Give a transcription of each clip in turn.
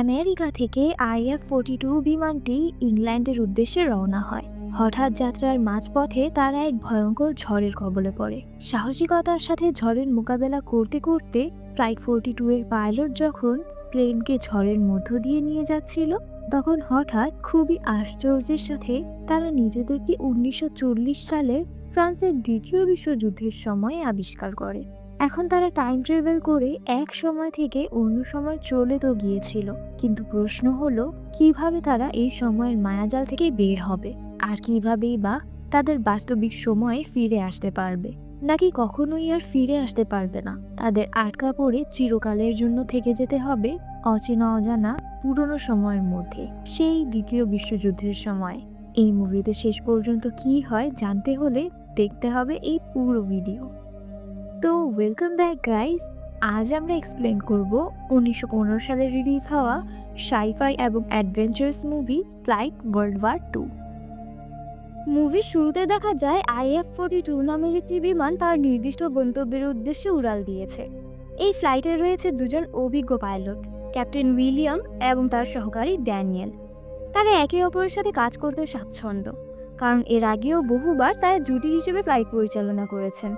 America থেকে if forty two বিমানটি ইংল্যান্ডের উদ্দেশ্যে রওনা হয়। হঠাৎ যাত্রার মাঝপথে তারা এক ভয়ঙ্কর ঝড়ের কবলে পড়ে। সাহসিকতার সাথে ঝড়ের মোকাবেলা করতে করতে ফ্লাইট ফোর্টি টু এর পাইলট যখন প্লেনকে ঝড়ের মধ্য দিয়ে নিয়ে যাচ্ছিল, তখন হঠাৎ খুবই আশ্চর্যের সাথে তারা নিজেদেরকে উনিশশো চল্লিশ সালে ফ্রান্সের দ্বিতীয় বিশ্বযুদ্ধের সময় আবিষ্কার করে। এখন তারা টাইম ট্রাভেল করে এক সময় থেকে অন্য সময় চলে তো গিয়েছিল। কিন্তু প্রশ্ন হলো, কীভাবে তারা এই সময়ের মায়াজাল থেকে বের হবে? আর কিভাবেই বা তাদের বাস্তবিক সময়ে ফিরে আসতে পারবে? নাকি কখনোই আর ফিরে আসতে পারবে না? তাদের আটকা পড়ে চিরকালের জন্য থেকে যেতে হবে, অচেনা অজানা পুরনো সময়ের মধ্যে। সেই দ্বিতীয় বিশ্বযুদ্ধের সময়। এই মুভিতে শেষ পর্যন্ত কি হয় জানতে হলে দেখতে হবে এই পুরো ভিডিও। তো ওয়েলকাম ব্যাক গাইস আজ আমরা এক্সপ্লেন করব উনিশশো পনেরো সালে রিলিজ হওয়া সাইফাই এবং adventurous movie flight world war two মুভির শুরুতে দেখা যায় আইএফ ফোর্টি টু নামের একটি বিমান তার নির্দিষ্ট গন্তব্যের উদ্দেশ্যে উড়াল দিয়েছে। এই ফ্লাইটে রয়েছে দুজন অভিজ্ঞ পাইলট ক্যাপ্টেন উইলিয়াম এবং তার সহকারী ড্যানিয়েল তারা একে অপরের সাথে কাজ করতে স্বাচ্ছন্দ্য, কারণ এর আগেও বহুবার তারা জুটি হিসেবে ফ্লাইট পরিচালনা করেছেন।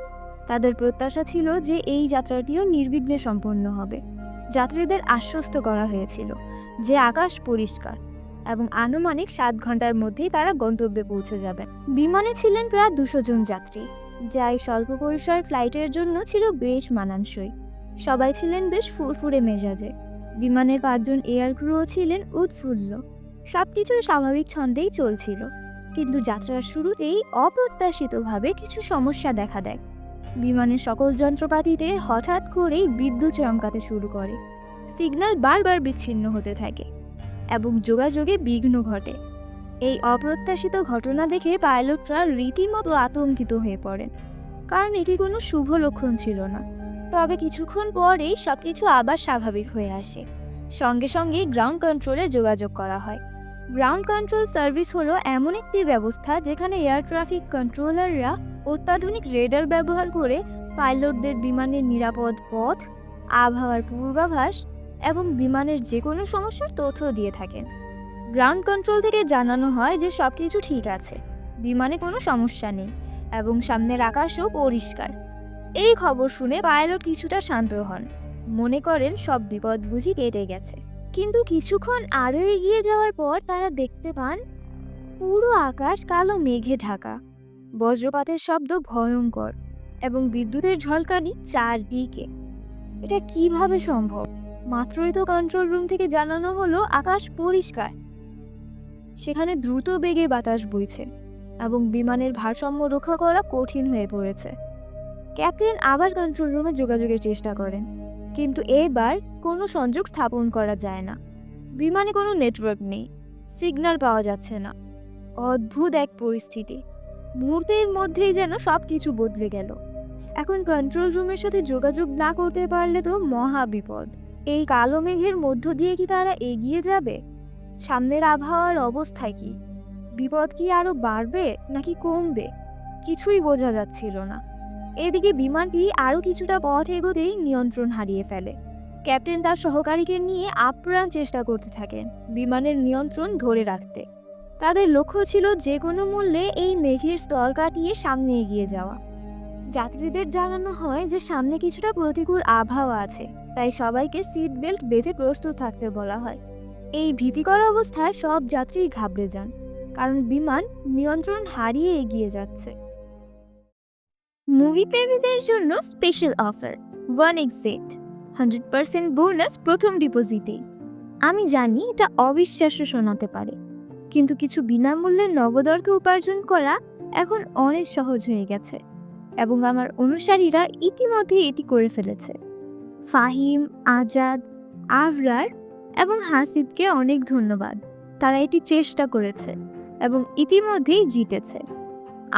তাদের প্রত্যাশা ছিল যে এই যাত্রাটিও নির্বিঘ্নে সম্পন্ন হবে। যাত্রীদের আশ্বস্ত করা হয়েছিল যে আকাশ পরিষ্কার এবং আনুমানিক সাত ঘণ্টার মধ্যেই তারা গন্তব্যে পৌঁছে যাবেন। বিমানে ছিলেন প্রায় দুশো জন যাত্রী, যা এই স্বল্প পরিসর ফ্লাইটের জন্য ছিল বেশ মানানসই। সবাই ছিলেন বেশ ফুরফুরে মেজাজে। বিমানের পাঁচজন এয়ার ক্রুও ছিলেন উৎফুল্ল। সব কিছুর স্বাভাবিক ছন্দেই চলছিল, কিন্তু যাত্রার শুরুতেই অপ্রত্যাশিতভাবে কিছু সমস্যা দেখা দেয়। বিমানের সকল যন্ত্রপাতিতে হঠাৎ করেই বিদ্যুৎ চমকাতে শুরু করে। সিগন্যাল বারবার বিচ্ছিন্ন হতে থাকে এবং যোগাযোগে বিঘ্ন ঘটে। এই অপ্রত্যাশিত ঘটনা দেখে পাইলটরা রীতিমতো আতঙ্কিত হয়ে পড়েন, কারণ এটি কোনো শুভ লক্ষণ ছিল না। তবে কিছুক্ষণ পরেই সব কিছু আবার স্বাভাবিক হয়ে আসে। সঙ্গে সঙ্গে গ্রাউন্ড কন্ট্রোলে যোগাযোগ করা হয়। গ্রাউন্ড কন্ট্রোল সার্ভিস হলো এমন একটি ব্যবস্থা যেখানে এয়ার ট্রাফিক কন্ট্রোলাররা অত্যাধুনিক রেডার ব্যবহার করে পাইলটদের বিমানের নিরাপদ পথ, আবহাওয়ার পূর্বাভাস এবং বিমানের যে কোনো সমস্যার তথ্য দিয়ে থাকেন। গ্রাউন্ড কন্ট্রোল থেকে জানানো হয় যে সব কিছু ঠিক আছে, বিমানে কোনো সমস্যা নেই এবং সামনের আকাশও পরিষ্কার। এই খবর শুনে পাইলট কিছুটা শান্ত হন, মনে করেন সব বিপদ বুঝি কেটে গেছে। কিন্তু কিছুক্ষণ আরও এগিয়ে যাওয়ার পর তারা দেখতে পান, পুরো আকাশ কালো মেঘে ঢাকা। বজ্রপাতের শব্দ ভয়ঙ্কর এবং বিদ্যুতের ঝলকানি চারদিকে। এটা কীভাবে সম্ভব? মাত্রই তো কন্ট্রোল রুম থেকে জানানো হলো আকাশ পরিষ্কার। সেখানে দ্রুত বেগে বাতাস বইছে এবং বিমানের ভারসাম্য রক্ষা করা কঠিন হয়ে পড়েছে। ক্যাপ্টেন আবার কন্ট্রোল রুমে যোগাযোগের চেষ্টা করেন। কিন্তু এবার কোনো সংযোগ স্থাপন করা যায় না। বিমানে কোনো নেটওয়ার্ক নেই, সিগন্যাল পাওয়া যাচ্ছে না। অদ্ভুত এক পরিস্থিতি। মুহূর্তের মধ্যেই যেন সব কিছু বদলে গেল। এখন কন্ট্রোল রুমের সাথে যোগাযোগ না করতে পারলে তো মহা বিপদ। এই কালো মেঘের মধ্য দিয়ে কি তারা এগিয়ে যাবে? সামনের আবহাওয়ার অবস্থা কি? বিপদ কি আরও বাড়বে নাকি কমবে? কিছুই বোঝা যাচ্ছিল না। এদিকে বিমানটি আরও কিছুটা পথ এগোতেই নিয়ন্ত্রণ হারিয়ে ফেলে। ক্যাপ্টেন তার সহকারীকে নিয়ে আপ্রাণ চেষ্টা করতে থাকেন, বিমানের নিয়ন্ত্রণ ধরে রাখতে। তাদের লক্ষ্য ছিল যে কোনো মূল্যে এই মেঘের স্তর কাটিয়ে সামনে এগিয়ে যাওয়া। যাত্রীদের জানানো হয় যে সামনে কিছুটা প্রতিকূল আবহাওয়া আছে, তাই সবাইকে সিট বেল্ট বেঁধে প্রস্তুত থাকতে বলা হয়। এই ভীতিকর অবস্থায় সব যাত্রী ঘাবড়ে যান, কারণ বিমান নিয়ন্ত্রণ হারিয়ে এগিয়ে যাচ্ছে। মুভি প্রেমীদের জন্য special offer one xbet hundred percent bonus প্রথম ডিপোজিটেই আমি জানি এটা অবিশ্বাস্য শোনাতে পারে, কিন্তু কিছু বিনামূল্যে নগদ অর্থ উপার্জন করা এখন অনেক সহজ হয়ে গেছে, এবং আমার অনুসারীরা ইতিমধ্যে এটি করে ফেলেছে। ফাহিম, আজাদ আভরার এবং হাসিবকে অনেক ধন্যবাদ, তারা এটি চেষ্টা করেছে এবং ইতিমধ্যেই জিতেছে।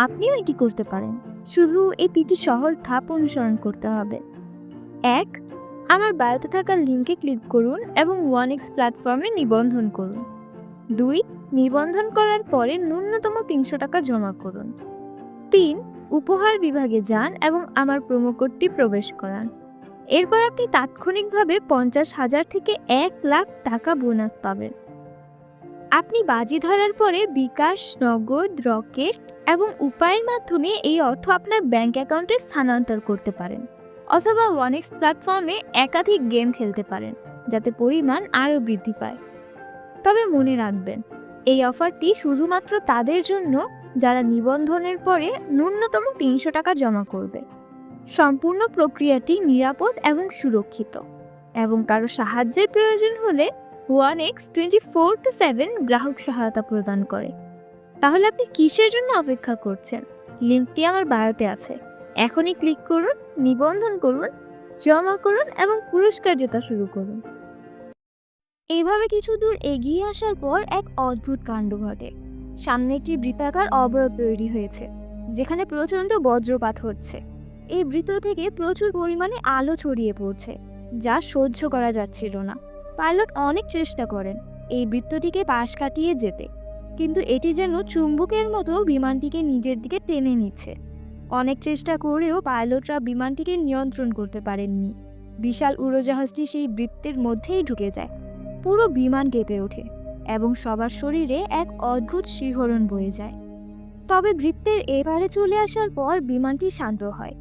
আপনিও এটি করতে পারেন। শুধু এই তিনটি সহজ ধাপ অনুসরণ করতে হবে। এক, আমার বায়োতে থাকা লিঙ্কে ক্লিক করুন এবং ওয়ান এক্স প্ল্যাটফর্মে নিবন্ধন করুন। দুই, নিবন্ধন করার পরে ন্যূনতম তিনশো টাকা জমা করুন। তিন, উপহার বিভাগে যান এবং আমার প্রোমো কোডটি প্রবেশ করান। এরপর আপনি তাৎক্ষণিকভাবে পঞ্চাশ হাজার থেকে এক লাখ টাকা বোনাস পাবেন। আপনি বাজি ধরার পরে বিকাশ, নগদ, রকেট এবং উপায়ের মাধ্যমে এই অর্থ আপনার ব্যাংক অ্যাকাউন্টে স্থানান্তর করতে পারেন অথবা ওয়ানেক্স প্ল্যাটফর্মে একাধিক গেম খেলতে পারেন, যাতে পরিমাণ আরও বৃদ্ধি পায়। তবে মনে রাখবেন, এই অফারটি শুধুমাত্র তাদের জন্য যারা নিবন্ধনের পরে ন্যূনতম তিনশো টাকা জমা করবে। সম্পূর্ণ প্রক্রিয়াটি নিরাপদ এবং সুরক্ষিত এবং কারও সাহায্যের প্রয়োজন হলে one x twenty four two seven গ্রাহক সহায়তা প্রদান করে। তাহলে আপনি কিসের জন্য অপেক্ষা করছেন? লিঙ্কটি আমার বায়োতে আছে। এখনই ক্লিক করুন, নিবন্ধন করুন, জমা করুন এবং পুরস্কার জেতা শুরু করুন। এইভাবে কিছু দূর এগিয়ে আসার পর এক অদ্ভুত কাণ্ড ঘটে। সামনে একটি বৃত্তাকার অবরোধ তৈরি হয়েছে, যেখানে প্রচণ্ড বজ্রপাত হচ্ছে। এই বৃত্ত থেকে প্রচুর পরিমাণে আলো ছড়িয়ে পড়ছে, যা সহ্য করা যাচ্ছিল না। পাইলট অনেক চেষ্টা করেন এই বৃত্তটিকে পাশ কাটিয়ে যেতে। কিন্তু এটি যেন চুম্বকের মতো বিমানটিকে নিজের দিকে টেনে নিচ্ছে। অনেক চেষ্টা করেও পাইলটরা বিমানটিকে নিয়ন্ত্রণ করতে পারেননি। বিশাল উড়োজাহাজটি সেই বৃত্তের মধ্যেই ঢুকে যায়। পুরো বিমান কেঁপে ওঠে এবং সবার শরীরে এক অদ্ভুত শিহরণ বয়ে যায়। তবে বৃত্তের এবারে চলে আসার পর বিমানটি শান্ত হয়।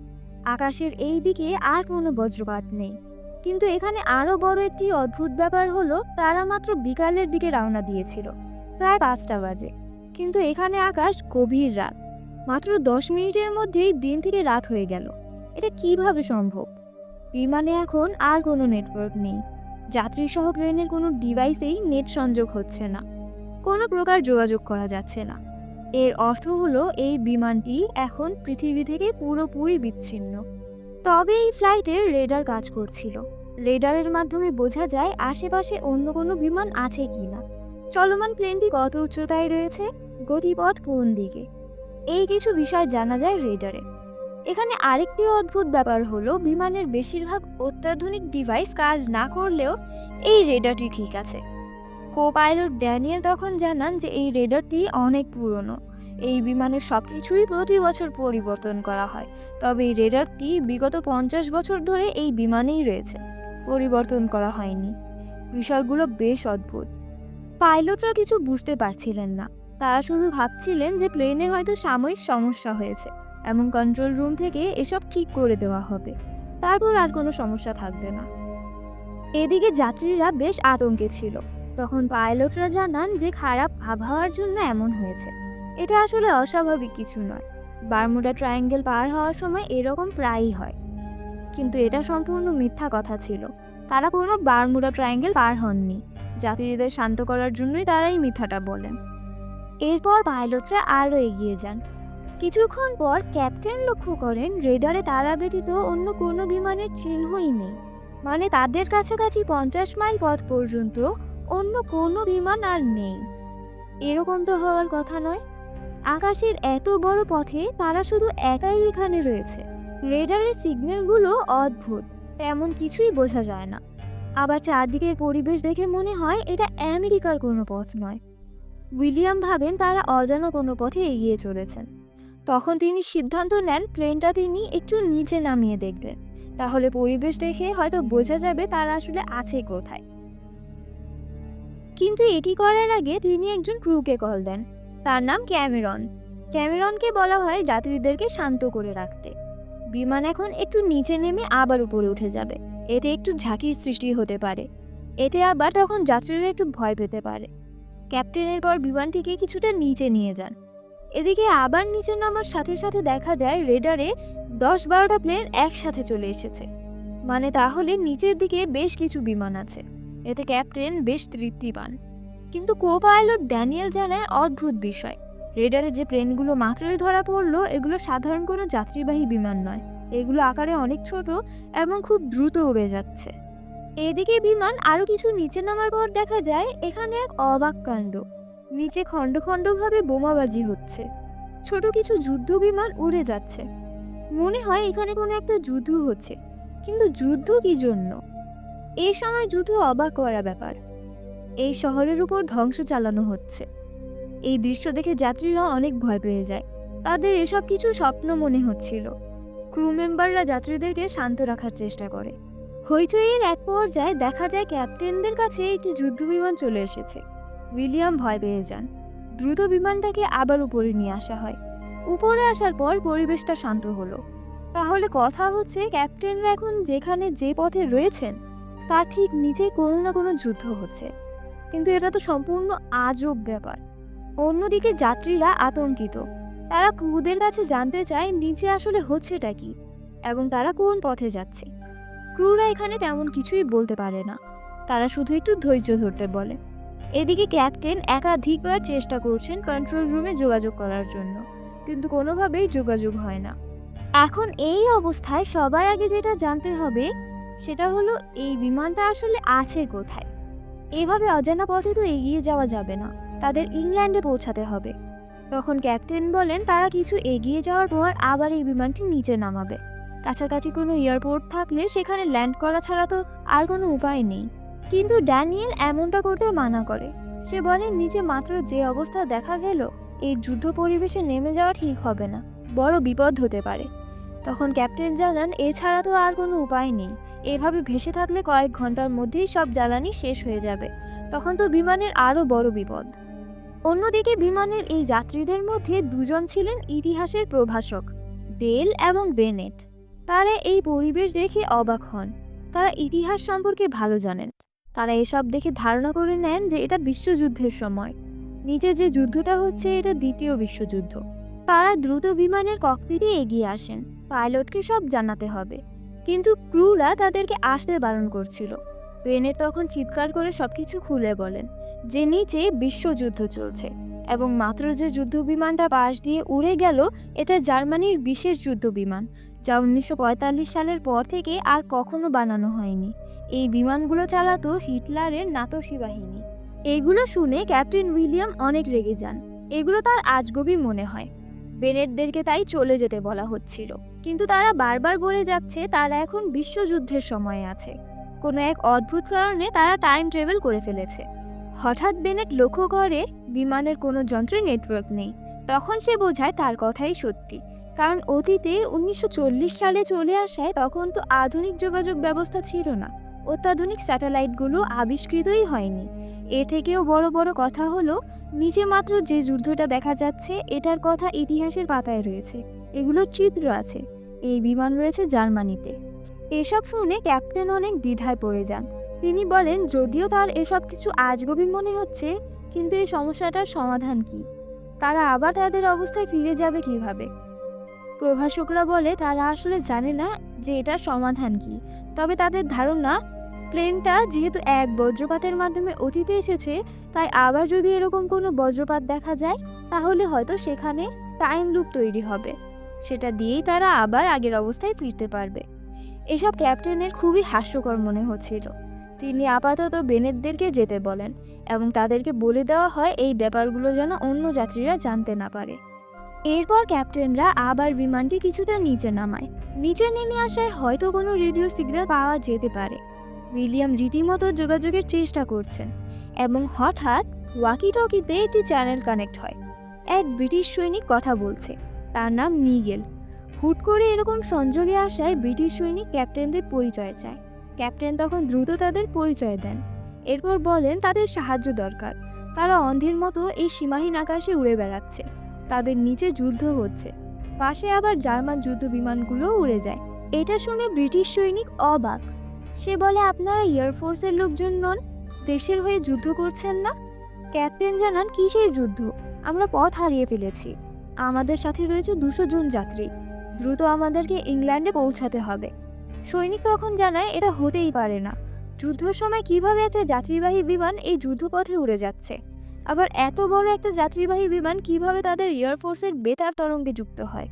আকাশের এই দিকে আর কোনো বজ্রপাত নেই। কিন্তু এখানে আরও বড় একটি অদ্ভুত ব্যাপার হলো, তারা মাত্র বিকালের দিকে রওনা দিয়েছিল, প্রায় পাঁচটা বাজে। কিন্তু এখানে আকাশ গভীর রাত। মাত্র দশ মিনিটের মধ্যেই দিন থেকে রাত হয়ে গেল। এটা কীভাবে সম্ভব? বিমানে এখন আর কোনো নেটওয়ার্ক নেই। যাত্রীসহ ট্রেনের কোনো ডিভাইসেই নেট সংযোগ হচ্ছে না। কোনো প্রকার যোগাযোগ করা যাচ্ছে না। এর অর্থ হলো, এই বিমানটি এখন পৃথিবী থেকে পুরোপুরি বিচ্ছিন্ন। তবে এই ফ্লাইটের রেডার কাজ করছিল। রেডারের মাধ্যমে বোঝা যায় আশেপাশে অন্য কোনো বিমান আছে কি না। চলমান প্লেনটি কত উচ্চতায় রয়েছে, গতিপথ কোন দিকে? এই কিছু বিষয় জানা যায় রেডারে। এখানে আরেকটি অদ্ভুত ব্যাপার হলো, বিমানের বেশিরভাগ অত্যাধুনিক ডিভাইস কাজ না করলেও এই রেডারটি ঠিক আছে। কো পাইলট ড্যানিয়েল তখন জানান যে এই রেডারটি অনেক পুরনো। এই বিমানের সব কিছুই প্রতি বছর পরিবর্তন করা হয়, তবে এই রেডারটি বিগত পঞ্চাশ বছর ধরে এই বিমানেই রয়েছে। পরিবর্তন করা হয়নি। বিষয়গুলো বেশ অদ্ভুত। পাইলটরা কিছু বুঝতে পারছিলেন না। তারা শুধু ভাবছিলেন যে প্লেনে হয়তো সাময়িক সমস্যা হয়েছে। এবং কন্ট্রোল রুম থেকে এসব ঠিক করে দেওয়া হবে। তারপর আর কোনো সমস্যা থাকবে না। এদিকে যাত্রীরা বেশ আতঙ্কে ছিল। তখন পাইলটরা জানান যে খারাপ আবহাওয়ার জন্য এমন হয়েছে। এটা আসলে অস্বাভাবিক কিছু নয়। বারমুডা ট্রায়াঙ্গেল পার হওয়ার সময় এরকম প্রায়ই হয়। কিন্তু এটা সম্পূর্ণ মিথ্যা কথা ছিল। তারা কোনো বারমুডা ট্রায়াঙ্গেল পার হননি। যাত্রীদের শান্ত করার জন্যই তারা এই মিথ্যাটা বলেন। এরপর পাইলটরা আরও এগিয়ে যান। কিছুক্ষণ পর ক্যাপ্টেন লক্ষ্য করেন, রেডারে তারা ব্যতীত অন্য কোনো বিমানের চিহ্নই নেই। মানে তাদের কাছাকাছি পঞ্চাশ মাইল পথ পর্যন্ত অন্য কোনো বিমান আর নেই। এরকম তো হওয়ার কথা নয়। আকাশের এত বড় পথে তারা শুধু একাই এখানে রয়েছে। রেডারের সিগন্যালগুলো অদ্ভুত, তেমন কিছুই বোঝা যায় না। আবার চারদিকের পরিবেশ দেখে মনে হয় এটা আমেরিকার কোনো পথ নয়। উইলিয়াম ভাবেন তারা অজানা কোনো পথে এগিয়ে চলেছেন। তখন তিনি সিদ্ধান্ত নেন প্লেনটা তিনি একটু নিচে নামিয়ে দেখবেন। তাহলে পরিবেশ দেখে হয়তো বোঝা যাবে তারা আসলে আছে কোথায়। কিন্তু এটি করার আগে তিনি একজন ক্রুকে কল দেন। তার নাম ক্যামেরন। ক্যামেরনকে বলা হয় যাত্রীদেরকে শান্ত করে রাখতে। বিমান এখন একটু নিচে নেমে আবার উপরে উঠে যাবে। এতে একটু ঝাঁকির সৃষ্টি হতে পারে। এতে আবার তখন যাত্রীরা একটু ভয় পেতে পারে। ক্যাপ্টেনের পর বিমানটিকে কিছুটা নিচে নিয়ে যান। এদিকে আবার নিচে নামার সাথে সাথে দেখা যায়, রেডারে দশ বারোটা প্লেন একসাথে চলে এসেছে। মানে তাহলে নিচের দিকে বেশ কিছু বিমান আছে। এতে ক্যাপ্টেন বেশ তৃপ্তি পান। কিন্তু কো পাইলট ড্যানিয়েল জানায় অদ্ভুত বিষয়। রেডারে যে প্লেনগুলো মাত্রই ধরা পড়ল, এগুলো সাধারণ কোনো যাত্রীবাহী বিমান নয়। এগুলো আকারে অনেক ছোট এবং খুব দ্রুত উড়ে যাচ্ছে। এদিকে বিমান আরও কিছু নিচে নামার পর দেখা যায়, এখানে এক অবাক কাণ্ড। নিচে খণ্ড খণ্ডভাবে বোমাবাজি হচ্ছে। ছোট কিছু যুদ্ধ বিমান উড়ে যাচ্ছে। মনে হয় এখানে কোনো একটা যুদ্ধ হচ্ছে, কিন্তু যুদ্ধ কি জন্য? এই সময় যুদ্ধ অবাক করা ব্যাপার। এই শহরের উপর ধ্বংস চালানো হচ্ছে। এই দৃশ্য দেখে যাত্রীরা অনেক ভয় পেয়ে যায়। তাদের এসব কিছু স্বপ্ন মনে হচ্ছিল। ক্রু মেম্বাররা যাত্রীদেরকে শান্ত রাখার চেষ্টা করে। হইচইয়ের এক পর্যায়ে দেখা যায় ক্যাপ্টেনদের কাছে একটি যুদ্ধ বিমান চলে এসেছে। উইলিয়াম ভয় পেয়ে যান। দ্রুত বিমানটাকে আবার উপরে নিয়ে আসা হয়। উপরে আসার পর পরিবেশটা শান্ত হলো। তাহলে কথা হচ্ছে ক্যাপ্টেনরা এখন যেখানে যে পথে রয়েছেন, তার ঠিক নিচে কোনো না কোনো যুদ্ধ হচ্ছে। কিন্তু এটা তো সম্পূর্ণ আজব ব্যাপার। অন্যদিকে যাত্রীরা আতঙ্কিত। তারা ক্রুদের কাছে জানতে চায় নিচে আসলে হচ্ছেটা কি এবং তারা কোন পথে যাচ্ছে। ক্রুরা এখানে তেমন কিছুই বলতে পারে না। তারা শুধু একটু ধৈর্য ধরতে বলে। এদিকে ক্যাপ্টেন একাধিকবার চেষ্টা করছেন কন্ট্রোল রুমে যোগাযোগ করার জন্য, কিন্তু কোনোভাবেই যোগাযোগ হয় না। এখন এই অবস্থায় সবার আগে যেটা জানতে হবে, সেটা হলো এই বিমানটা আসলে আছে কোথায়। এভাবে অজানা পথে তো এগিয়ে যাওয়া যাবে না। তাদের ইংল্যান্ডে পৌঁছাতে হবে। তখন ক্যাপ্টেন বলেন, তারা কিছু এগিয়ে যাওয়ার পর আবার এই বিমানটি নিচে নামাবে। কাছাকাছি কোনো এয়ারপোর্ট থাকলে সেখানে ল্যান্ড করা ছাড়া তো আর কোনো উপায় নেই। কিন্তু ড্যানিয়েল এমনটা করতে মানা করে। সে বলে নিচে মাত্র যে অবস্থা দেখা গেল, এই যুদ্ধ পরিবেশে নেমে যাওয়া ঠিক হবে না, বড় বিপদ হতে পারে। তখন ক্যাপ্টেন জানান, এছাড়া তো আর কোনো উপায় নেই। এভাবে ভেসে থাকলে কয়েক ঘণ্টার মধ্যেই সব জ্বালানি শেষ হয়ে যাবে। তখন তো বিমানের আরও বড় বিপদ। অন্যদিকে বিমানের এই যাত্রীদের মধ্যে দুজন ছিলেন ইতিহাসের প্রভাষক, বেল এবং বেনেট। তারা এই পরিবেশ দেখে অবাক হন। তারা ইতিহাস সম্পর্কে ভালো জানেন। তারা এসব দেখে ধারণা করে নেন যে এটা বিশ্বযুদ্ধের সময়। নিচে যে যুদ্ধটা হচ্ছে, এটা দ্বিতীয় বিশ্বযুদ্ধ। তারা দ্রুত বিমানের ককপিটে এগিয়ে আসেন। পাইলটকে সব জানাতে হবে। কিন্তু ক্রুরা তাদেরকে আসতে বারণ করছিল। বেনেট তখন চিৎকার করে সবকিছু খুলে বলেন, যে নিচে বিশ্বযুদ্ধ চলছে এবং মাত্র যে যুদ্ধ বিমানটা পাশ দিয়ে উড়ে গেল, এটা জার্মানির বিশেষ যুদ্ধ বিমান যা উনিশশো পঁয়তাল্লিশ সালের পর থেকে আর কখনো বানানো হয়নি। এই বিমানগুলো চালাতো হিটলারের নাতসি বাহিনী। এগুলো শুনে ক্যাপ্টেন উইলিয়াম অনেক রেগে যান। এগুলো তার আজগবি মনে হয়। বেনেটদেরকে তাই চলে যেতে বলা হচ্ছিল। কিন্তু তারা বারবার বলে যাচ্ছে, তারা এখন বিশ্বযুদ্ধের সময় আছে। কোনো এক অদ্ভুত কারণে তারা টাইম ট্রাভেল করে ফেলেছে। হঠাৎ বেনেট লক্ষ্য করে বিমানের কোনো যন্ত্রে নেটওয়ার্ক নেই। তখন সে বোঝায় তার কথাই সত্যি। কারণ অতীতে উনিশশো চল্লিশ সালে চলে আসায় তখন তো আধুনিক যোগাযোগ ব্যবস্থা ছিল না। অত্যাধুনিক স্যাটেলাইটগুলো আবিষ্কৃতই হয়নি। এ থেকেও বড় বড় কথা হলো, নিচে মাত্র যে যুদ্ধটা দেখা যাচ্ছে, এটার কথা ইতিহাসের পাতায় রয়েছে। এগুলোর চিত্র আছে। এই বিমান রয়েছে জার্মানিতে। এসব শুনে ক্যাপ্টেন অনেক দ্বিধায় পড়ে যান। তিনি বলেন, যদিও তার এসব কিছু আজগবি মনে হচ্ছে, কিন্তু এই সমস্যাটার সমাধান কি? তারা আবার তাদের অবস্থায় ফিরে যাবে কীভাবে? প্রভাষকরা বলে, তারা আসলে জানে না যে এটার সমাধান কি। তবে তাদের ধারণা, প্লেনটা যেহেতু এক বজ্রপাতের মাধ্যমে অতীতে এসেছে, তাই আবার যদি এরকম কোনো বজ্রপাত দেখা যায়, তাহলে হয়তো সেখানে টাইম লুপ তৈরি হবে। সেটা দিয়েই তারা আবার আগের অবস্থায় ফিরতে পারবে। এসব ক্যাপ্টেনের খুবই হাস্যকর মনে হচ্ছিল। তিনি আপাতত বেনেটদেরকে যেতে বলেন এবং তাদেরকে বলে দেওয়া হয় এই ব্যাপারগুলো যেন অন্য যাত্রীরা জানতে না পারে। এরপর ক্যাপ্টেনরা আবার বিমানটি কিছুটা নিচে নামায়। নিচে নেমে আসায় হয়তো কোনো রেডিও সিগন্যাল পাওয়া যেতে পারে। উইলিয়াম রীতিমতো যোগাযোগের চেষ্টা করছেন এবং হঠাৎ ওয়াকি টকিতে একটি চ্যানেল কানেক্ট হয়। এক ব্রিটিশ সৈনিক কথা বলছে, তার নাম নিগেল। হুট করে এরকম সংযোগে আসায় ব্রিটিশ সৈনিক ক্যাপ্টেনদের পরিচয় চায়। ক্যাপ্টেন তখন দ্রুত তাদের পরিচয় দেন। এরপর বলেন তাদের সাহায্য দরকার। তারা অন্ধের মতো এই সীমাহীন আকাশে উড়ে বেড়াচ্ছে। তাদের নিচে যুদ্ধ হচ্ছে। পাশে আবার জার্মান যুদ্ধ বিমানগুলো উড়ে যায়। এটা শুনে ব্রিটিশ সৈনিক অবাক। সে বলে, আপনারা এয়ারফোর্সের লোকজন নন? দেশের হয়ে যুদ্ধ করছেন না? ক্যাপ্টেন জানান, কিসের যুদ্ধ? আমরা পথ হারিয়ে ফেলেছি। আমাদের সাথে রয়েছে দুশো জন যাত্রী। দ্রুত আমাদেরকে ইংল্যান্ডে পৌঁছাতে হবে। সৈনিক তখন জানায়, এটা হতেই পারে না। যুদ্ধর সময় কীভাবে একটা যাত্রীবাহী বিমান এই যুদ্ধপথে উড়ে যাচ্ছে? আবার এত বড় একটা যাত্রীবাহী বিমান কীভাবে তাদের এয়ারফোর্সের বেতার তরঙ্গে যুক্ত হয়?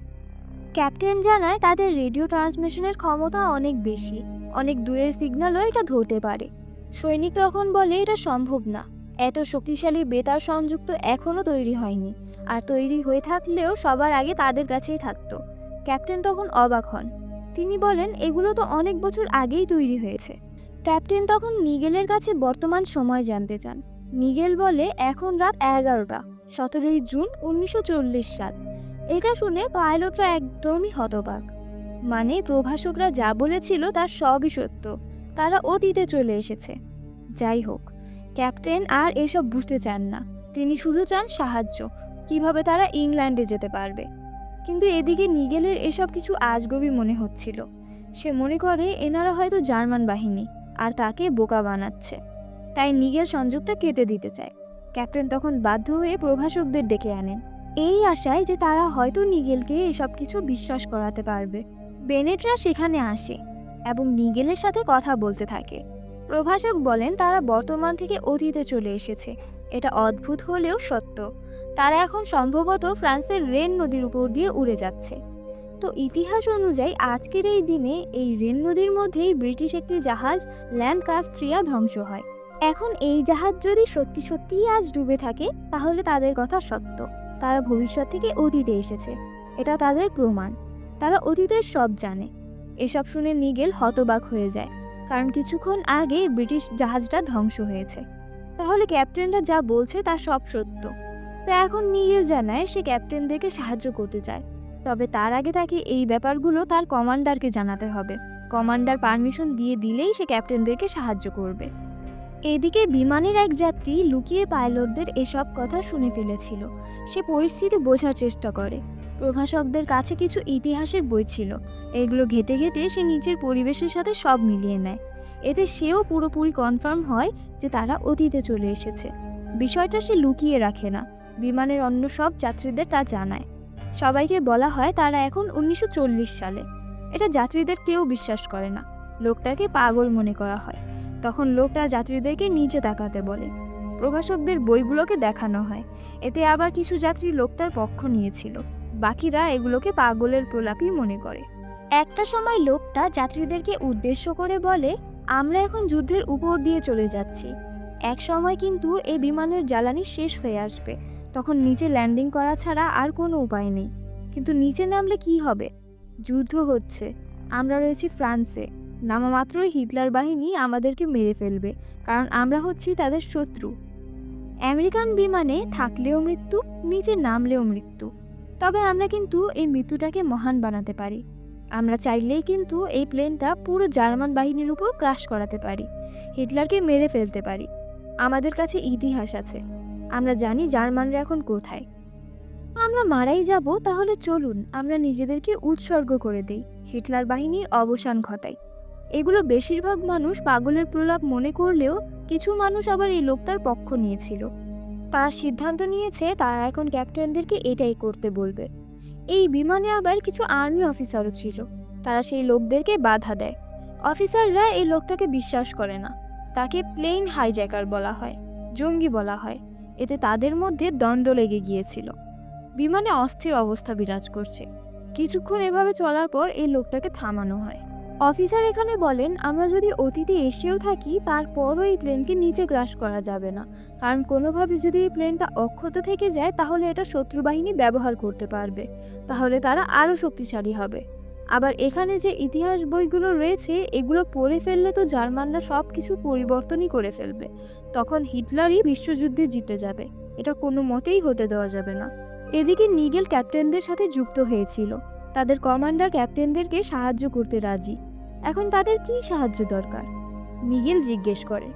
ক্যাপ্টেন জানায়, তাদের রেডিও ট্রান্সমিশনের ক্ষমতা অনেক বেশি। অনেক দূরের সিগন্যালও এটা ধরতে পারে। সৈনিক তখন বলে, এটা সম্ভব না। এত শক্তিশালী বেতার সংযুক্ত এখনও তৈরি হয়নি। আর তৈরি হয়ে থাকলেও সবার আগে তাদের কাছেই থাকতো। ক্যাপ্টেন তখন অবাক হন। তিনি বলেন, এগুলো তো অনেক বছর আগেই তৈরি হয়েছে। ক্যাপ্টেন তখন নিগেলের কাছে বর্তমান সময় জানতে চান। নিগেল বলে, এখন রাত এগারোটা, সতেরোই জুন, উনিশশো চল্লিশ সাল। এটা শুনে পাইলটরা একদমই হতবাক। মানে প্রভাষকরা যা বলেছিল তার সবই সত্য। তারা অতীতে চলে এসেছে। যাই হোক, ক্যাপ্টেন আর এসব বুঝতে চান না। তিনি শুধু চান সাহায্য, কীভাবে তারা ইংল্যান্ডে যেতে পারবে। কিন্তু এদিকে নিগেলের এসব কিছু আজগবি মনে হচ্ছিল। সে মনে করে এনারা হয়তো জার্মান বাহিনী, আর তাকে বোকা বানাচ্ছে। তাই নিগেল সংযোগটা কেটে দিতে চায়। ক্যাপ্টেন তখন বাধ্য হয়ে প্রভাষকদের ডেকে আনেন। এই আশায় যে তারা হয়তো নিগেলকে এসব কিছু বিশ্বাস করাতে পারবে। বেনেটরা সেখানে আসে এবং নিগেলের সাথে কথা বলতে থাকে। প্রভাষক বলেন, তারা বর্তমান থেকে অতীতে চলে এসেছে এটা অদ্ভুত হলেও সত্য। তারা এখন সম্ভবত ফ্রান্সের রেন নদীর উপর দিয়ে উড়ে যাচ্ছে। তো ইতিহাস অনুযায়ী আজকের এই দিনে এই রেন নদীর মধ্যেই ব্রিটিশ একটি জাহাজ ল্যান্ড কাস্ত্রিয়া ধ্বংস হয়। এখন এই জাহাজ যদি সত্যি সত্যিই আজ ডুবে থাকে, তাহলে তাদের কথা সত্য। তারা ভবিষ্যৎ থেকে অতীতে এসেছে। এটা তাদের প্রমাণ। তারা অতীতের সব জানে। এসব শুনে নিগেল হতবাক হয়ে যায়। কারণ কিছুক্ষণ আগে ব্রিটিশ জাহাজটা ধ্বংস হয়েছে। তাহলে ক্যাপ্টেনরা যা বলছে তা সব সত্য। তো এখন নিগেল জানায় সে ক্যাপ্টেনদেরকে সাহায্য করতে চায়। তবে তার আগে তাকে এই ব্যাপারগুলো তার কমান্ডারকে জানাতে হবে। কমান্ডার পারমিশন দিয়ে দিলেই সে ক্যাপ্টেনদেরকে সাহায্য করবে। এদিকে বিমানের এক যাত্রী লুকিয়ে পাইলটদের এসব কথা শুনে ফেলেছিল। সে পরিস্থিতি বোঝার চেষ্টা করে। প্রভাষকদের কাছে কিছু ইতিহাসের বই ছিল। এগুলো ঘেটে ঘেটে সে নিজের পরিবেশের সাথে সব মিলিয়ে নেয়। এতে সেও পুরোপুরি কনফার্ম হয় যে তারা অতীতে চলে এসেছে। বিষয়টা সে লুকিয়ে রাখে না। বিমানের অন্য সব যাত্রীদের তা জানায়। সবাইকে বলা হয় তারা এখন উনিশশো চল্লিশ সালে। এটা যাত্রীদের কেউ বিশ্বাস করে না। লোকটাকে পাগল মনে করা হয়। তখন লোকটা যাত্রীদেরকে নিচে তাকাতে বলে। প্রভাষকদের বইগুলোকে দেখানো হয়। এতে আবার কিছু যাত্রী লোকটার পক্ষ নিয়েছিল। বাকিরা এগুলোকে পাগলের প্রলাপই মনে করে। একটা সময় লোকটা যাত্রীদেরকে উদ্দেশ্য করে বলে, আমরা এখন যুদ্ধের উপর দিয়ে চলে যাচ্ছি। এক সময় কিন্তু এই বিমানের জ্বালানি শেষ হয়ে আসবে। তখন নিচে ল্যান্ডিং করা ছাড়া আর কোনো উপায় নেই। কিন্তু নিচে নামলে কি হবে? যুদ্ধ হচ্ছে। আমরা রয়েছি ফ্রান্সে। নামা মাত্রই হিটলার বাহিনী আমাদেরকে মেরে ফেলবে, কারণ আমরা হচ্ছি তাদের শত্রু। আমেরিকান বিমানে থাকলেও মৃত্যু, নিচে নামলেও মৃত্যু। তবে আমরা কিন্তু এই মৃত্যুটাকে মহান বানাতে পারি। আমরা চাইলেই কিন্তু এই প্লেনটা পুরো জার্মান বাহিনীর উপর ক্রাশ করাতে পারি, হিটলারকে মেরে ফেলতে পারি। আমাদের কাছে ইতিহাস আছে, আমরা জানি জার্মানরা এখন কোথায়। আমরা মারাই যাব, তাহলে চলুন, আমরা নিজেদেরকে উৎসর্গ করে দেই, হিটলার বাহিনীর অবসান ঘটাই। এগুলো বেশিরভাগ মানুষ পাগলের প্রলাপ মনে করলেও কিছু মানুষ আবার এই লোকটার পক্ষ নিয়েছিল। তারা সিদ্ধান্ত নিয়েছে তারা এখন ক্যাপ্টেনদেরকে এটাই করতে বলবে। এই বিমানে আবার কিছু আর্মি অফিসারও ছিল। তারা সেই লোকদেরকে বাধা দেয়। অফিসাররা এই লোকটাকে বিশ্বাস করে না। তাকে প্লেন হাইজ্যাকার বলা হয়, জঙ্গি বলা হয়। এতে তাদের মধ্যে দ্বন্দ্ব লেগে গিয়েছিল। বিমানে অস্থির অবস্থা বিরাজ করছে। কিছুক্ষণ এভাবে চলার পর এই লোকটাকে থামানো হয়। অফিসার এখানে বলেন, আমরা যদি অতীতে এসেও থাকি, তারপরও এই প্লেনকে নিচে গ্রাস করা যাবে না। কারণ কোনোভাবে যদি এই প্লেনটা অক্ষত থেকে যায়, তাহলে এটা শত্রু বাহিনী ব্যবহার করতে পারবে। তাহলে তারা আরও শক্তিশালী হবে। আবার এখানে যে ইতিহাস বইগুলো রয়েছে, এগুলো পড়ে ফেললে তো জার্মানরা সব কিছু পরিবর্তনই করে ফেলবে। তখন হিটলারই বিশ্বযুদ্ধে জিতে যাবে। এটা কোনো মতেই হতে দেওয়া যাবে না। এদিকে নিগেল ক্যাপ্টেনদের সাথে যুক্ত হয়েছিল। তাদের কমান্ডার ক্যাপ্টেনদেরকে সাহায্য করতে রাজি। এখন তাদের কি সাহায্য দরকার? নিগেল জিজ্ঞেস করে।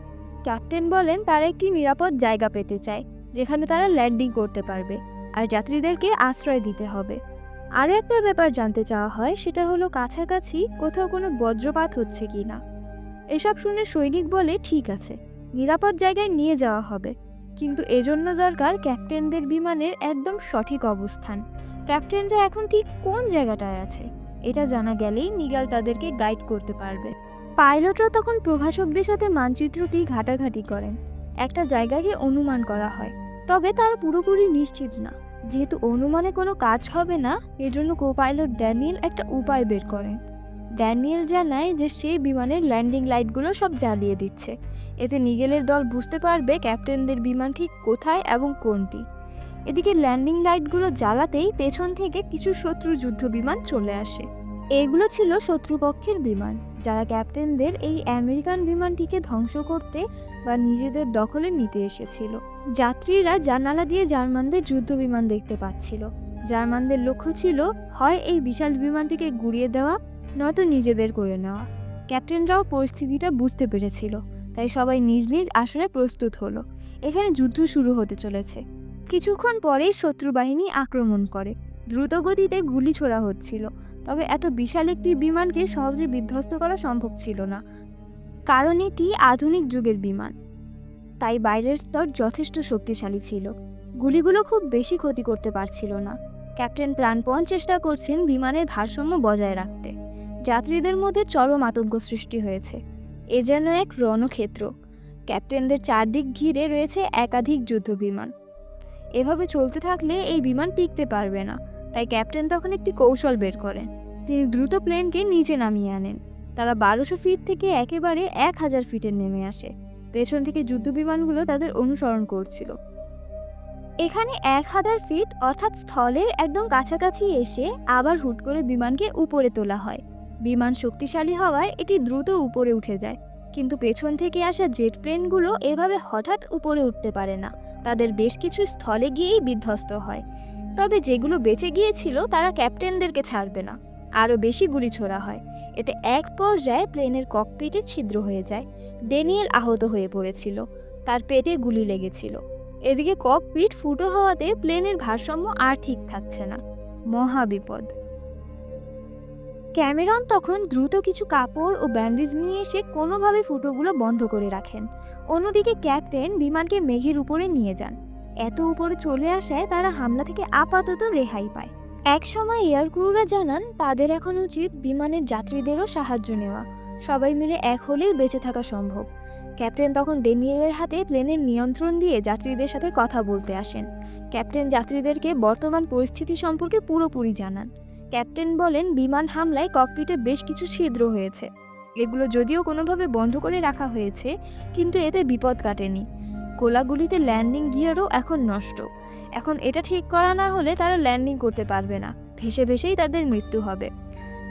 ক্যাপ্টেন বলেন, তারা একটি নিরাপদ জায়গা পেতে চায়, যেখানে তারা ল্যান্ডিং করতে পারবে, আর যাত্রীদেরকে আশ্রয় দিতে হবে। আরও একটা ব্যাপার জানতে চাওয়া হয়, সেটা হলো, কাছাকাছি কোথাও কোনো বজ্রপাত হচ্ছে কি না? এসব শুনে সৈনিক বলে, ঠিক আছে, নিরাপদ জায়গায় নিয়ে যাওয়া হবে, কিন্তু এজন্য দরকার ক্যাপ্টেনদের বিমানের একদম সঠিক অবস্থান। ক্যাপ্টেনরা এখন ঠিক কোন জায়গাটায় আছে? এটা জানা গেলেই নিগাল তাদেরকে গাইড করতে পারবে। পাইলটরা তখন প্রভাষকদের সাথে মানচিত্রটি ঘাটাঘাটি করেন। একটা জায়গাকে অনুমান করা হয়। তবে তারা পুরোপুরি নিশ্চিত না। যেহেতু অনুমানে কোনো কাজ হবে না, এজন্য কো পাইলট ড্যানিয়েল একটা উপায় বের করেন। ড্যানিয়েল জানায় যে সে বিমানের ল্যান্ডিং লাইটগুলো সব জ্বালিয়ে দিচ্ছে। এতে নিগেলের দল বুঝতে পারবে ক্যাপ্টেনদের বিমান ঠিক কোথায় এবং কোনটি। এদিকে ল্যান্ডিং লাইটগুলো জ্বালাতেই পেছন থেকে কিছু শত্রু যুদ্ধ বিমান চলে আসে। এগুলো ছিল শত্রুপক্ষের বিমান, যারা ক্যাপ্টেনদের এই আমেরিকান বিমানটিকে ধ্বংস করতে বা নিজেদের দখলে নিতে এসেছিল। যাত্রীরা জানালা দিয়ে জার্মানদের যুদ্ধ বিমান দেখতে পাচ্ছিল। জার্মানদের লক্ষ্য ছিল, হয় এই বিশাল বিমানটিকে গুড়িয়ে দেওয়া, নয়তো নিজেদের করে নেওয়া। ক্যাপ্টেনরাও পরিস্থিতিটা বুঝতে পেরেছিল, তাই সবাই নিজ নিজ আসনে প্রস্তুত হলো। এখানে যুদ্ধ শুরু হতে চলেছে। কিছুক্ষণ পরেই শত্রু বাহিনী আক্রমণ করে। দ্রুতগতিতে গুলি ছোড়া হচ্ছিল, তবে এত বিশাল একটি বিমানকে সহজে বিধ্বস্ত করা সম্ভব ছিল না, কারণ এটি আধুনিক যুগের বিমান। তাই বাইরের স্তর যথেষ্ট শক্তিশালী ছিল। গুলিগুলো খুব বেশি ক্ষতি করতে পারছিল না। ক্যাপ্টেন প্রাণপণ চেষ্টা করছেন বিমানের ভারসাম্য বজায় রাখতে। যাত্রীদের মধ্যে চরম আতঙ্ক সৃষ্টি হয়েছে। এ যেন এক রণক্ষেত্র। ক্যাপ্টেনদের চারদিক ঘিরে রয়েছে একাধিক যুদ্ধ বিমান এভাবে চলতে থাকলে এই বিমান টিকতে পারবে না। তাই ক্যাপ্টেন তখন একটি কৌশল বের করেন। তিনি দ্রুত প্লেনকে নিচে নামিয়ে আনেন। তারা বারোশো ফিট থেকে একেবারে এক হাজার ফিটে নেমে আসে। পেছন থেকে যুদ্ধ বিমানগুলো তাদের অনুসরণ করছিল। এখানে এক হাজার ফিট, অর্থাৎ স্থলের একদম কাছাকাছি এসে আবার হুট করে বিমানকে উপরে তোলা হয়। বিমান শক্তিশালী হওয়ায় এটি দ্রুত উপরে উঠে যায়। কিন্তু পেছন থেকে আসা জেট প্লেনগুলো এভাবে হঠাৎ উপরে উঠতে পারে না। তাদের বেশ কিছু স্থলে গিয়েই বিধ্বস্ত হয়। তবে যেগুলো বেঁচে গিয়েছিল তারা ক্যাপ্টেনদেরকে ছাড়বে না। আরও বেশি গুলি ছোড়া হয়। এতে এক পর্যায়ে প্লেনের ককপিটে ছিদ্র হয়ে যায়। ডেনিয়েল আহত হয়ে পড়েছিল। তার পেটে গুলি লেগেছিল। এদিকে ককপিট ফুটো হওয়াতে প্লেনের ভারসাম্য আর ঠিক থাকছে না। মহা বিপদ ক্যামেরন তখন দ্রুত কিছু কাপড় ও ব্যান্ডেজ নিয়ে এসে কোনোভাবে ফুটোগুলো বন্ধ করে রাখেন। অন্যদিকে ক্যাপ্টেন বিমানকে মেঘের উপরে নিয়ে যান। এত উপরে চলে আসায় তারা হামলা থেকে আপাতত রেহাই পায়। এক সময় এয়ার ক্রুরা জানান, তাদের এখন উচিত বিমানের যাত্রীদেরও সাহায্য নেওয়া। সবাই মিলে এক হলেই বেঁচে থাকা সম্ভব। ক্যাপ্টেন তখন ডেনিয়েলের হাতে প্লেনের নিয়ন্ত্রণ দিয়ে যাত্রীদের সাথে কথা বলতে আসেন। ক্যাপ্টেন যাত্রীদেরকে বর্তমান পরিস্থিতি সম্পর্কে পুরোপুরি জানান। ক্যাপ্টেন বলেন, বিমান হামলায় ককপিটে বেশ কিছু ছিদ্র হয়েছে। এগুলো যদিও কোনোভাবে বন্ধ করে রাখা হয়েছে, কিন্তু এতে বিপদ কাটেনি। গোলাগুলিতে ল্যান্ডিং গিয়ারও এখন নষ্ট। এখন এটা ঠিক করা না হলে তারা ল্যান্ডিং করতে পারবে না। ভেসে ভেসেই তাদের মৃত্যু হবে।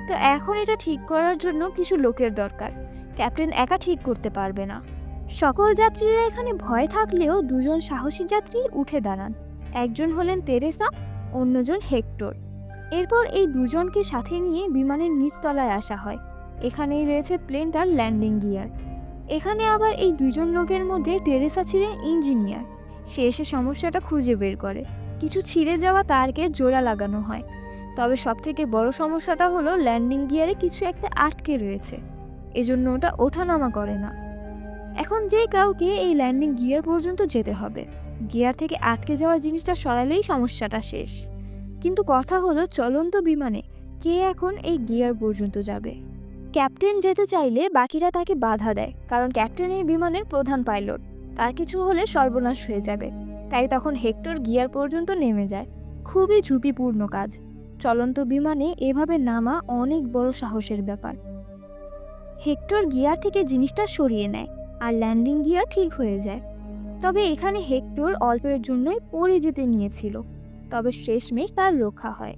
তো এখন এটা ঠিক করার জন্য কিছু লোকের দরকার। ক্যাপ্টেন একা ঠিক করতে পারবে না। সকল যাত্রীরা এখানে ভয় থাকলেও দুজন সাহসী যাত্রী উঠে দাঁড়ান। একজন হলেন তেরেসা, অন্যজন হেক্টর। এরপর এই দুজনকে সাথে নিয়ে বিমানের নিচতলায় আসা হয়। এখানেই রয়েছে প্লেনটার ল্যান্ডিং গিয়ার। এখানে আবার এই দুজন লোকের মধ্যে টেরেসা ছিলেন ইঞ্জিনিয়ার। সে এসে সমস্যাটা খুঁজে বের করে। কিছু ছিঁড়ে যাওয়া তারকে জোড়া লাগানো হয়। তবে সবথেকে বড় সমস্যাটা হলো ল্যান্ডিং গিয়ারে কিছু একটা আটকে রয়েছে। এজন্য ওটা ওঠানামা করে না। এখন যে কাউকে এই ল্যান্ডিং গিয়ার পর্যন্ত যেতে হবে। গিয়ার থেকে আটকে যাওয়া জিনিসটা সরালেই সমস্যাটা শেষ। কিন্তু কথা হলো চলন্ত বিমানে কে এখন এই গিয়ার পর্যন্ত যাবে। ক্যাপ্টেন যেতে চাইলে বাকিরা তাকে বাধা দেয়, কারণ ক্যাপ্টেন এই বিমানের প্রধান পাইলট। তার কিছু হলে সর্বনাশ হয়ে যাবে। তাই তখন হেক্টর গিয়ার পর্যন্ত নেমে যায়। খুবই ঝুঁকিপূর্ণ কাজ। চলন্ত বিমানে এভাবে নামা অনেক বড় সাহসের ব্যাপার। হেক্টর গিয়ার থেকে জিনিসটা সরিয়ে নেয় আর ল্যান্ডিং গিয়ার ঠিক হয়ে যায়। তবে এখানে হেক্টর অল্পের জন্যই পড়ে যেতে নিয়েছিল। তবে শেষমেশ তার রক্ষা হয়।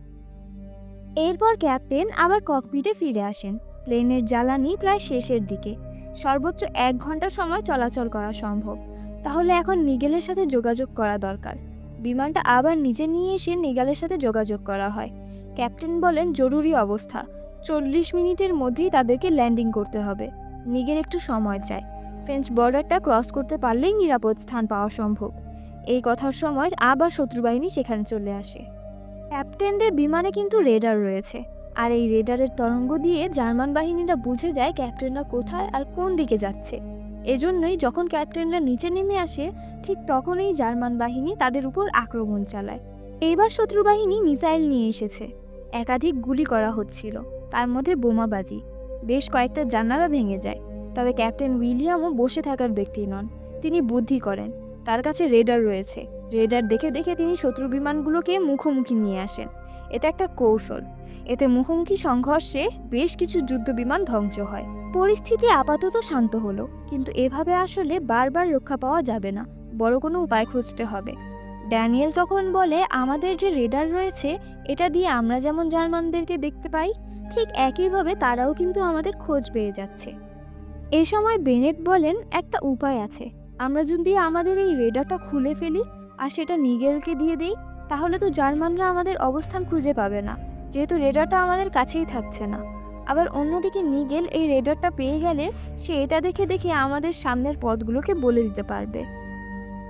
এরপর ক্যাপ্টেন আবার ককপিটে ফিরে আসেন। প্লেনের জ্বালানি প্রায় শেষের দিকে। সর্বোচ্চ এক ঘণ্টা সময় চলাচল করা সম্ভব। তাহলে এখন নিগেলের সাথে যোগাযোগ করা দরকার। বিমানটা আবার নিচে নিয়ে এসে নিগালের সাথে যোগাযোগ করা হয়। ক্যাপ্টেন বলেন, জরুরি অবস্থা। চল্লিশ মিনিটের মধ্যেই তাদেরকে ল্যান্ডিং করতে হবে। নিগেল একটু সময় চায়। ফ্রেঞ্চ বর্ডারটা ক্রস করতে পারলেই নিরাপদ স্থান পাওয়া সম্ভব। এই কথার সময় আবার শত্রুবাহিনী সেখানে চলে আসে। ক্যাপ্টেনদের বিমানে কিন্তু রেডার রয়েছে। আর এই রেডারের তরঙ্গ দিয়ে জার্মান বাহিনীরা বুঝে যায় ক্যাপ্টেনরা কোথায় আর কোন দিকে যাচ্ছে। এজন্যই যখন ক্যাপ্টেনরা নিচে নেমে আসে, ঠিক তখনই জার্মান বাহিনী তাদের উপর আক্রমণ চালায়। এইবার শত্রু বাহিনী মিসাইল নিয়ে এসেছে। একাধিক গুলি করা হচ্ছিল। তার মধ্যে বোমাবাজি। বেশ কয়েকটা জানালা ভেঙে যায়। তবে ক্যাপ্টেন উইলিয়ামও বসে থাকার ব্যক্তি নন। তিনি বুদ্ধি করেন। তার কাছে রেডার রয়েছে। রেডার দেখে দেখে তিনি শত্রু বিমানগুলোকে মুখোমুখি নিয়ে আসেন। এটা একটা কৌশল। এতে মুখোমুখি সংঘর্ষে বেশ কিছু যুদ্ধ বিমান ধ্বংস হয়। পরিস্থিতি আপাতত শান্ত হলো, কিন্তু এভাবে আসলে বারবার রক্ষা পাওয়া যাবে না। বড় কোনো উপায় খুঁজতে হবে। ড্যানিয়েল তখন বলে, আমাদের যে রেডার রয়েছে, এটা দিয়ে আমরা যেমন জার্মানদেরকে দেখতে পাই, ঠিক একইভাবে তারাও কিন্তু আমাদের খোঁজ পেয়ে যাচ্ছে। এ সময় বেনেট বলেন, একটা উপায় আছে। আমরা যদি আমাদের এই রেডারটা খুলে ফেলি আর সেটা নিগেলকে দিয়ে দিই, তাহলে তো জার্মানরা আমাদের অবস্থান খুঁজে পাবে না। যেহেতু রেডারটা আমাদের কাছেই থাকছে না। আবার অন্যদিকে নিগেল এই রেডারটা পেয়ে গেলে সে এটা দেখে দেখে আমাদের সামনের পথগুলোকে বলে দিতে পারবে।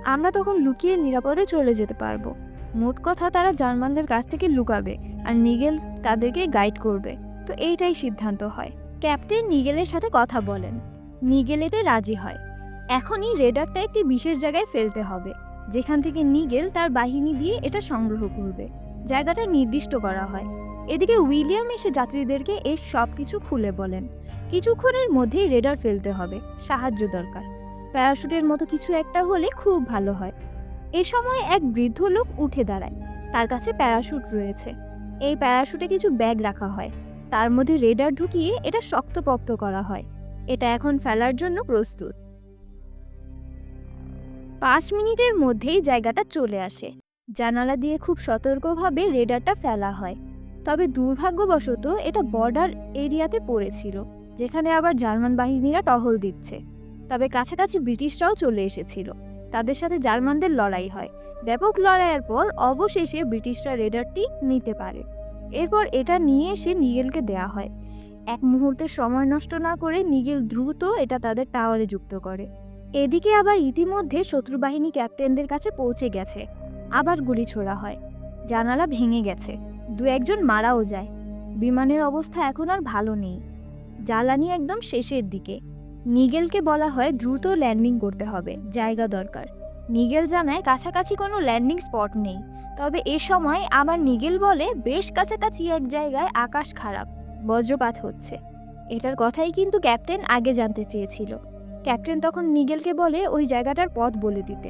আমরা তখন লুকিয়ে নিরাপদে চলে যেতে পারব। মোট কথা তারা জার্মানদের কাছ থেকে লুকাবে আর নিগেল তাদেরকে গাইড করবে। তো এইটাই সিদ্ধান্ত হয়। ক্যাপ্টেন নিগেলের সাথে কথা বলেন। নিগেল এতে রাজি হয়। এখনই রেডারটা একটি বিশেষ জায়গায় ফেলতে হবে, যেখান থেকে নিগেল তার বাহিনী দিয়ে এটা সংগ্রহ করবে। জায়গাটা নির্দিষ্ট করা হয়। এদিকে উইলিয়াম এসে যাত্রীদেরকে এর সব কিছু খুলে বলেন। কিছুক্ষণের মধ্যেই রেডার ফেলতে হবে, সাহায্য দরকার। প্যারাশুটের মতো কিছু একটা হলে খুব ভালো হয়। এ সময় এক বৃদ্ধ লোক উঠে দাঁড়ায়। তার কাছে প্যারাশুট রয়েছে। এই প্যারাশুটে কিছু ব্যাগ রাখা হয়। তার মধ্যে রেডার ঢুকিয়ে এটা শক্তপোক্ত করা হয়। এটা এখন ফেলার জন্য প্রস্তুত। পাঁচ মিনিটের মধ্যেই জায়গাটা চলে আসে। জানালা দিয়ে খুব সতর্কভাবে রেডারটা ফেলা হয়। তবে দুর্ভাগ্যবশত এটা বর্ডার এরিয়াতে পড়েছিল, যেখানে আবার জার্মান বাহিনীরা টহল দিচ্ছে। তবে কাছাকাছি ব্রিটিশরাও চলে এসেছিল। তাদের সাথে জার্মানদের লড়াই হয়। ব্যাপক লড়াইয়ের পর অবশেষে ব্রিটিশরা রেডারটি নিতে পারে। এরপর এটা নিয়ে এসে নিগেলকে দেয়া হয়। এক মুহূর্তের সময় নষ্ট না করে নিগেল দ্রুত এটা তাদের টাওয়ারে যুক্ত করে। এদিকে আবার ইতিমধ্যে শত্রু বাহিনী ক্যাপ্টেনদের কাছে পৌঁছে গেছে। আবার গুলি ছোড়া হয়। জানালা ভেঙে গেছে। দু একজন মারাও যায়। বিমানের অবস্থা এখন আর ভালো নেই। জ্বালানি একদম শেষের দিকে। নিগেলকে বলা হয় দ্রুত ল্যান্ডিং করতে হবে। জায়গা দরকার। নিগেল জানায় কাছাকাছি কোনো ল্যান্ডিং স্পট নেই। তবে এ সময় আবার নিগেল বলে বেশ কাছাকাছি এক জায়গায় আকাশ খারাপ। বজ্রপাত হচ্ছে। এটার কথাই কিন্তু ক্যাপ্টেন আগে জানতে চেয়েছিল। ক্যাপ্টেন তখন নিগেলকে বলে ওই জায়গাটার পথ বলে দিতে।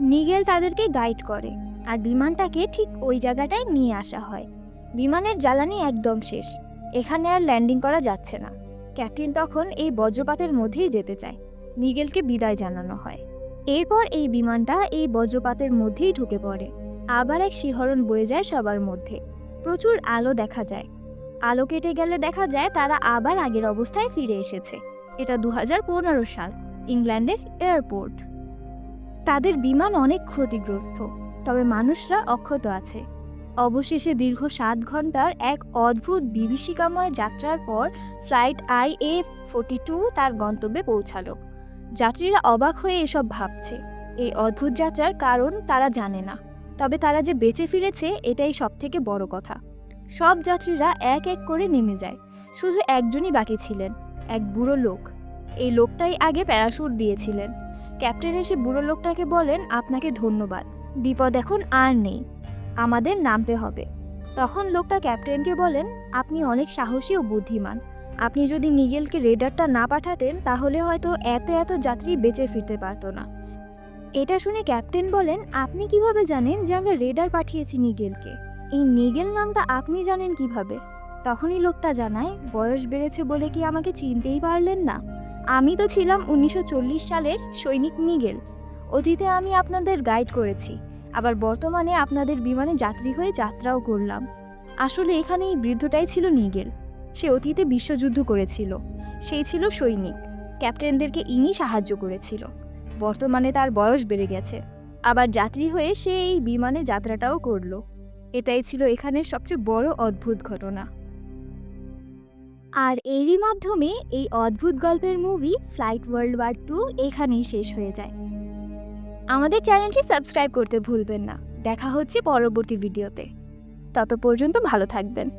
নিগেল তাদেরকে গাইড করে আর বিমানটাকে ঠিক ওই জায়গাটায় নিয়ে আসা হয়। বিমানের জ্বালানি একদম শেষ, এখানে আর ল্যান্ডিং করা যাচ্ছে না। ক্যাপ্টেন তখন এই বজ্রপাতের মধ্যেই যেতে চায়, নিগেলকে বিদায় জানানো হয়। এরপর এই বিমানটা এই বজ্রপাতের মধ্যেই ঢুকে পড়ে। আবার এক শিহরণ বয়ে যায় সবার মধ্যে। প্রচুর আলো দেখা যায়। আলো কেটে গেলে দেখা যায় তারা আবার আগের অবস্থায় ফিরে এসেছে। এটা দু হাজার পনেরো সাল, ইংল্যান্ডের এয়ারপোর্ট। তাদের বিমান অনেক ক্ষতিগ্রস্ত, তবে মানুষরা অক্ষত আছে। অবশেষে দীর্ঘ সাত ঘণ্টার এক অদ্ভুত বিভীষিকাময় যাত্রার পর flight I A forty two তার গন্তব্যে পৌঁছালো। যাত্রীরা অবাক হয়ে এসব ভাবছে। এই অদ্ভুত যাত্রার কারণ তারা জানে না, তবে তারা যে বেঁচে ফিরেছে এটাই সব থেকে বড় কথা। সব যাত্রীরা এক এক করে নেমে যায়, শুধু একজনই বাকি ছিলেন। এক বুড়ো লোক। এই লোকটাই আগে প্যারাশুট দিয়েছিলেন। ক্যাপ্টেন এসে বুড়ো লোকটাকে বলেন, আপনাকে ধন্যবাদ। বিপদ এখন আর নেই। আমাদের নামতে হবে। তখন লোকটা ক্যাপ্টেনকে বলেন, আপনি অনেক সাহসী ও বুদ্ধিমান। আপনি যদি নিগেলকে রেডারটা না পাঠাতেন, তাহলে হয়তো এত এত যাত্রী বেঁচে ফিরতে পারতো না। এটা শুনে ক্যাপ্টেন বলেন, আপনি কীভাবে জানেন যে আমরা রেডার পাঠিয়েছি নিগেলকে? এই নিগেল নামটা আপনি জানেন কীভাবে? তখনই লোকটা জানায়, বয়স বেড়েছে বলে কি আমাকে চিনতেই পারলেন না? আমি তো ছিলাম উনিশশো চল্লিশ সালের সৈনিক নিগেল অতীতে আমি আপনাদের গাইড করেছি। আবার বর্তমানে আপনাদের বিমানে যাত্রী হয়ে যাত্রাও করলাম। আসলে এখানে এই বৃদ্ধটাই ছিল নিগেল সে অতীতে বিশ্বযুদ্ধ করেছিল। সেই ছিল সৈনিক। ক্যাপ্টেনদেরকে ইনি সাহায্য করেছিল। বর্তমানে তার বয়স বেড়ে গেছে। আবার যাত্রী হয়ে সে এই বিমানে যাত্রাটাও করল। এটাই ছিল এখানের সবচেয়ে বড় অদ্ভুত ঘটনা। আর এরই মাধ্যমে এই অদ্ভুত গল্পের movie flight world war two এখানেই শেষ হয়ে যায়। আমাদের চ্যানেলটি সাবস্ক্রাইব করতে ভুলবেন না। দেখা হচ্ছে পরবর্তী ভিডিওতে তত পর্যন্ত ভালো থাকবেন।